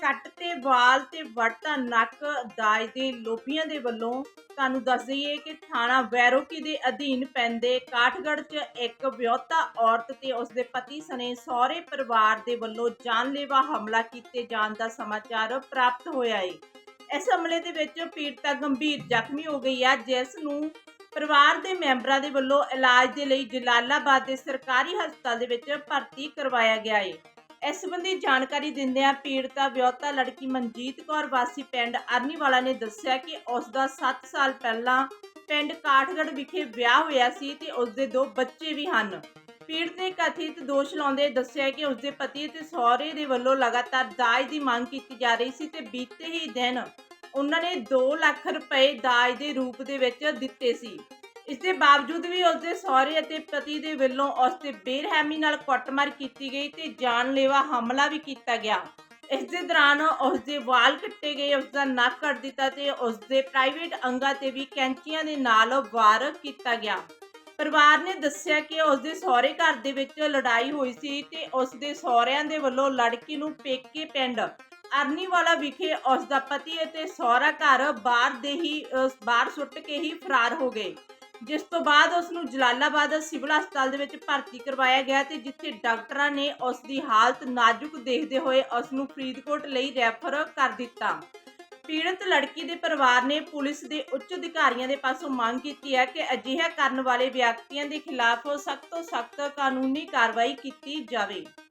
ਕੱਟ ਤੇ ਵਾਲ ਤੇ ਵੜਤਾ ਨੱਕ ਦਾਜ ਦੇ ਲੋਭੀਆਂ ਦੇ ਵੱਲੋਂ ਤੁਹਾਨੂੰ ਦੱਸ ਦਈਏ ਕਿ ਥਾਣਾ ਵੈਰੋਕੀ ਦੇ ਅਧੀਨ ਪੈਂਦੇ ਕਾਠਗੜ੍ਹ 'ਚ ਇੱਕ ਵਿਆਹੁਤਾ ਔਰਤ ਤੇ ਉਸਦੇ ਪਤੀ ਸਣੇ ਸਹੁਰੇ ਪਰਿਵਾਰ ਦੇ ਵੱਲੋਂ ਜਾਨਲੇਵਾ ਹਮਲਾ ਕੀਤੇ ਜਾਣ ਦਾ ਸਮਾਚਾਰ ਪ੍ਰਾਪਤ ਹੋਇਆ ਹੈ ਇਸ ਹਮਲੇ ਦੇ ਵਿੱਚ ਪੀੜਤਾ ਗੰਭੀਰ ਜ਼ਖਮੀ ਹੋ ਗਈ ਹੈ ਜਿਸ ਨੂੰ ਪਰਿਵਾਰ ਦੇ ਮੈਂਬਰਾਂ ਦੇ ਵੱਲੋਂ ਇਲਾਜ ਦੇ ਲਈ ਜਲਾਲਾਬਾਦ ਦੇ ਸਰਕਾਰੀ ਹਸਪਤਾਲ ਦੇ ਵਿੱਚ ਭਰਤੀ ਕਰਵਾਇਆ ਗਿਆ ਹੈ ਇਸ ਸੰਬੰਧੀ ਜਾਣਕਾਰੀ ਦਿੰਦਿਆਂ ਪੀੜਤਾ ਵਿਆਹੁਤਾ ਲੜਕੀ ਮਨਜੀਤ ਕੌਰ ਵਾਸੀ ਪਿੰਡ ਅਰਨੀਵਾਲਾ ਨੇ ਦੱਸਿਆ ਕਿ ਉਸ ਦਾ 7 ਸਾਲ ਪਹਿਲਾਂ ਪਿੰਡ ਕਾਠਗੜ ਵਿਖੇ ਵਿਆਹ ਹੋਇਆ ਸੀ ਤੇ ਉਸ ਦੇ ਦੋ ਬੱਚੇ ਵੀ ਹਨ। ਪੀੜਤ ਨੇ ਕਥਿਤ ਦੋਸ਼ ਲਾਉਂਦੇ ਦੱਸਿਆ ਕਿ ਉਸ ਦੇ ਪਤੀ ਤੇ ਸਹੁਰੇ ਦੇ ਵੱਲੋਂ ਲਗਾਤਾਰ ਦਾਜ ਦੀ ਮੰਗ ਕੀਤੀ ਜਾ ਰਹੀ ਸੀ ਤੇ ਬੀਤੇ ਹੀ ਦਿਨ ਉਹਨਾਂ ਨੇ 2 ਲੱਖ ਰੁਪਏ ਦਾਜ ਦੇ ਰੂਪ ਦੇ ਵਿੱਚ ਦਿੱਤੇ ਸੀ। ਇਸ ਦੇ ਬਾਵਜੂਦ ਵੀ ਉਸ ਦੇ ਸਹੁਰੇ ਅਤੇ ਪਤੀ ਦੇ ਵੱਲੋਂ ਉਸ ਤੇ ਬੇਰਹਿਮੀ ਨਾਲ ਕੁੱਟਮਾਰ ਕੀਤੀ ਗਈ ਤੇ ਜਾਨਲੇਵਾ ਹਮਲਾ ਵੀ ਕੀਤਾ ਗਿਆ। ਇਸ ਦੇ ਦੌਰਾਨ ਉਸ ਦੇ ਵਾਲ ਕੱਟੇ ਗਏ ਉਸ ਦਾ ਨੱਕ ਕੱਟ ਦਿੱਤਾ ਤੇ ਉਸ ਦੇ ਪ੍ਰਾਈਵੇਟ ਅੰਗਾਂ ਤੇ ਵੀ ਕੈਂਚੀਆਂ ਦੇ ਨਾਲ ਵਾਰ ਕੀਤਾ ਗਿਆ। ਪਰਿਵਾਰ ਨੇ ਦੱਸਿਆ ਕਿ ਉਸ ਦੇ ਸਹੁਰੇ ਘਰ ਦੇ ਵਿੱਚ ਲੜਾਈ ਹੋਈ ਸੀ ਤੇ ਉਸ ਦੇ ਸਹੁਰਿਆਂ ਦੇ ਵੱਲੋਂ ਲੜਕੀ ਨੂੰ ਪੇਕੇ ਪਿੰਡ ਅਰਨੀਵਾਲਾ ਵਿਖੇ ਉਸ ਦਾ ਪਤੀ ਅਤੇ ਸਹੁਰਾ ਘਰ ਬਾਹਰ ਦੇ ਹੀ ਬਾਹਰ ਸੁੱਟ ਕੇ ਹੀ ਫਰਾਰ ਹੋ ਗਏ। ਜਿਸ ਤੋਂ ਬਾਅਦ ਉਸ ਨੂੰ ਜਲਾਲਾਬਾਦ ਸਿਵਲ ਹਸਪਤਾਲ ਦੇ ਵਿੱਚ ਭਰਤੀ ਕਰਵਾਇਆ ਗਿਆ ਤੇ ਜਿੱਥੇ ਡਾਕਟਰਾਂ ਨੇ ਉਸ ਦੀ ਹਾਲਤ ਨਾਜ਼ੁਕ ਦੇਖਦੇ ਹੋਏ ਉਸ ਨੂੰ ਫਰੀਦਕੋਟ ਲਈ ਰੈਫਰ ਕਰ ਦਿੱਤਾ। ਪੀੜਤ ਲੜਕੀ ਦੇ ਪਰਿਵਾਰ ਨੇ ਪੁਲਿਸ ਦੇ ਉੱਚ ਅਧਿਕਾਰੀਆਂ ਦੇ ਪਾਸੋਂ ਮੰਗ ਕੀਤੀ ਹੈ ਕਿ ਅਜਿਹਾ ਕਰਨ ਵਾਲੇ ਵਿਅਕਤੀਆਂ ਦੇ ਖਿਲਾਫ ਸਖਤ ਤੋਂ ਸਖਤ ਕਾਨੂੰਨੀ ਕਾਰਵਾਈ ਕੀਤੀ ਜਾਵੇ।